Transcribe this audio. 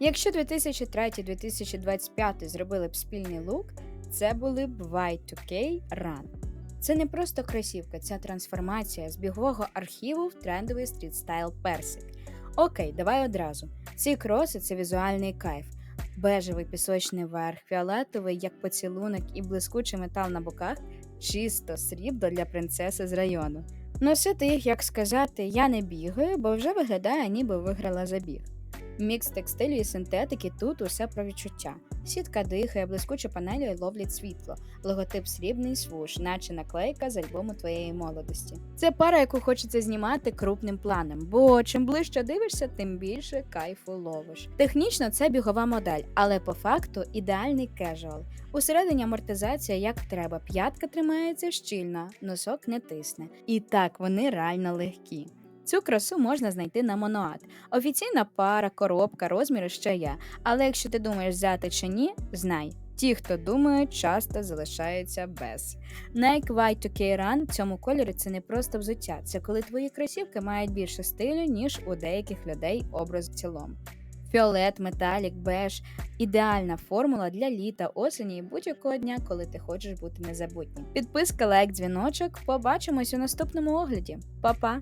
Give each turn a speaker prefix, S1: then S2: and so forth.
S1: Якщо 2003-2025 зробили б спільний лук, це були б Y2K Run. Це не просто кросівка, це трансформація з бігового архіву в трендовий стрітстайл персик. Окей, давай одразу. Ці кроси це візуальний кайф. Бежевий пісочний верх, фіолетовий, як поцілунок, і блискучий метал на боках чисто срібло для принцеси з району. Носити їх, як сказати, я не бігаю, бо вже виглядає, ніби виграла забіг. Мікс текстилю і синтетики тут усе про відчуття. Сітка дихає, блискучі панелі ловлять світло, логотип срібний свуш, наче наклейка з альбому твоєї молодості. Це пара, яку хочеться знімати крупним планом, бо чим ближче дивишся, тим більше кайфу ловиш. Технічно це бігова модель, але по факту ідеальний кежуал. Усередині амортизація як треба, п'ятка тримається щільно, носок не тисне. І так вони реально легкі. Цю красу можна знайти на Моноат. Офіційна пара, коробка, розміри ще є. Але якщо ти думаєш взяти чи ні, знай. Ті, хто думає, часто залишаються без. Nike Y2K Run в цьому кольорі це не просто взуття, це коли твої кросівки мають більше стилю, ніж у деяких людей образ в цілому. Фіолет, металік, беж ідеальна формула для літа, осені і будь-якого дня, коли ти хочеш бути незабутнім. Підписка, лайк, дзвіночок. Побачимось у наступному огляді. Па-па!